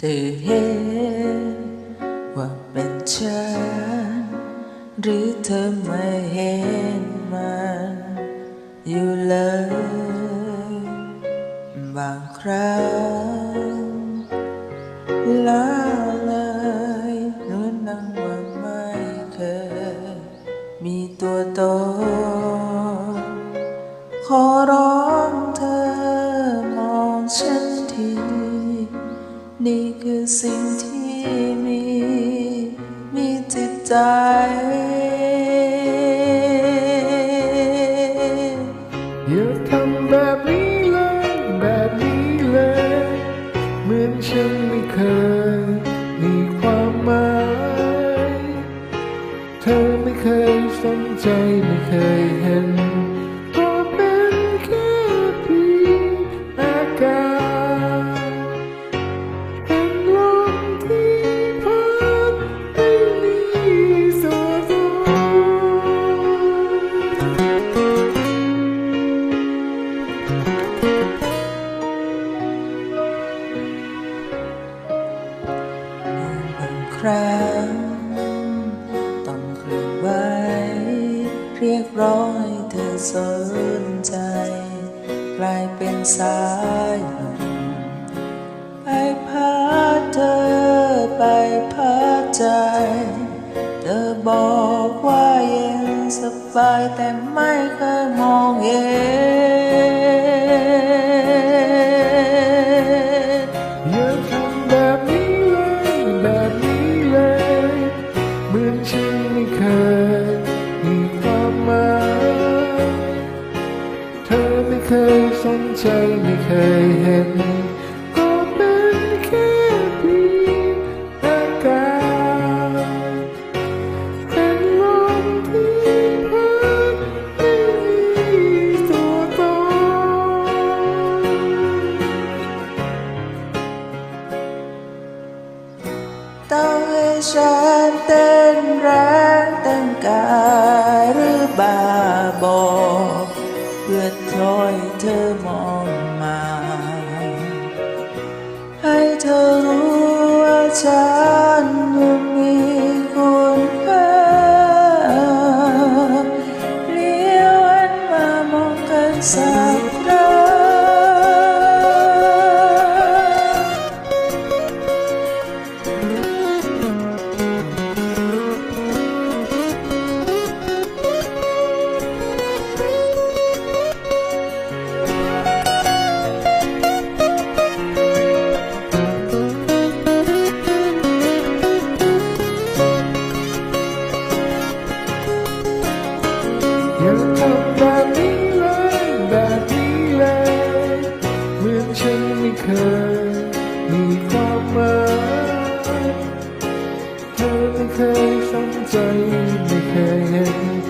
เธอเห็นว่าเป็นฉัน หรือเธอไม่เห็นมันอยู่เลย บางครั้งละเลย สิ่งที่มี มีจิตใจอย่าางครั้งต้องเคลื่อนไหวเรียกร้องให้เธอสนใจ กลายเป็นสายลมไปพาเธอไปพาใจ เธอบอกว่าเย็นสบายแต่ไม่เคยมองเห็น ฉันไม่เคยมีความหมายเธอไม่เคยสนใจไม่เคยเห็น ก็เป็นแค่เพียงอากาศเป็นลมที่พัดไม่มีตัวตนต้องให้ฉันเต้ พื่อคอยเธอมองมา ให้เธอรู้ว่าฉัน อย่าทำแบบนี้เลยแบบนี้เลยเหมือนฉันไม่เคยมีความหมายเธอไม่เคยสนใจไม่เคยเห็น